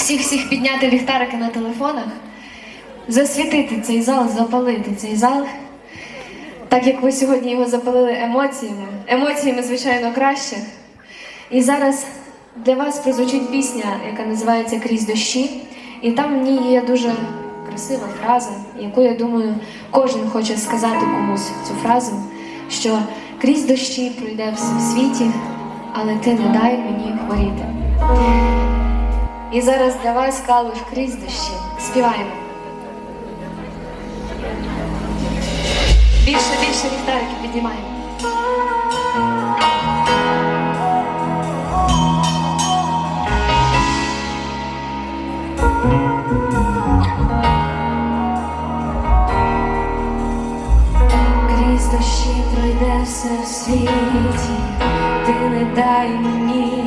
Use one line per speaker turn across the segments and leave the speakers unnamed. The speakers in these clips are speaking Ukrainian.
всіх всіх підняти ліхтарики на телефонах, засвітити цей зал, запалити цей зал. Так як ви сьогодні його запалили емоціями, емоціями, звичайно, краще. І зараз для вас прозвучить пісня, яка називається Крізь дощі. І там в ній є дуже красива фраза, яку я думаю, кожен хоче сказати комусь цю фразу, що крізь дощі пройде все в світі, але ти не дай мені хворіти. І зараз для вас калуш крізь дощі. Співаємо. Більше, більше ліхтарики піднімаємо. Крізь дощі пройде все в світі, ти не дай мені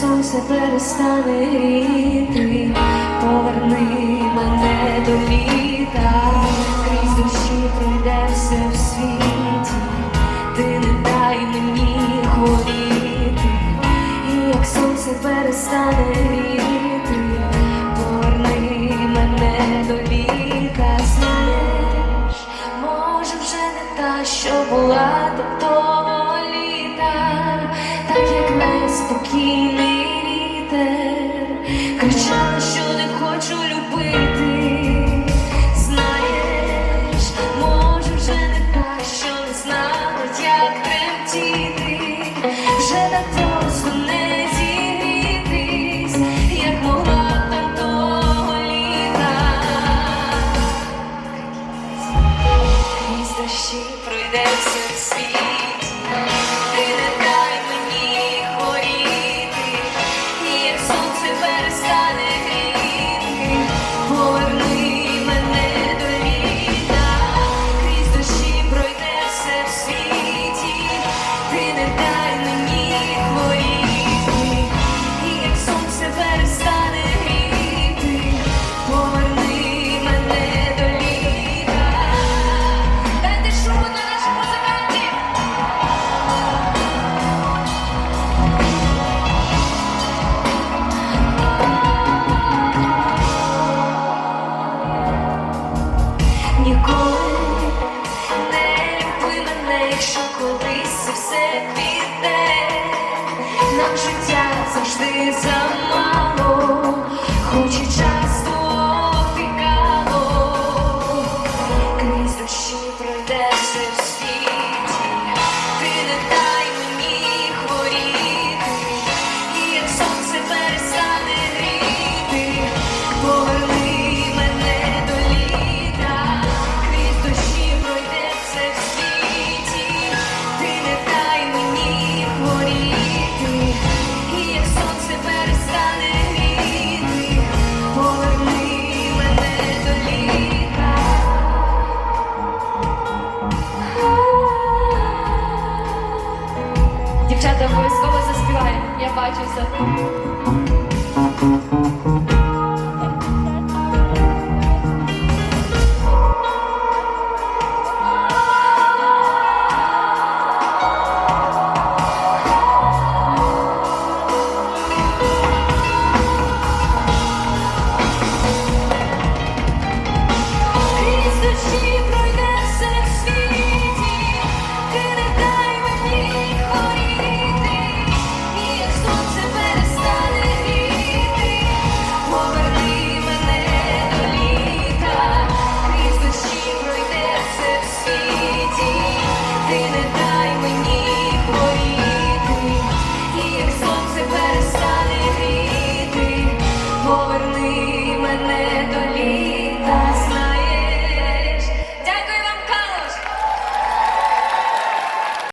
сонце перестане гріти, поверни мене до літа, крізь дощі пройде все в світі, ти не дай мені хворіти, і як сонце перестане гріти, поверни мене до літа, знаєш, може вже не та, що була до того літа, так як неспокійний вітер, кричала, що не хочу любити. Знаєш, може вже не та, що не знала, поверни все піде. Нам життя завжди замало, Дівчата обов'язково заспіває, Я бачу це.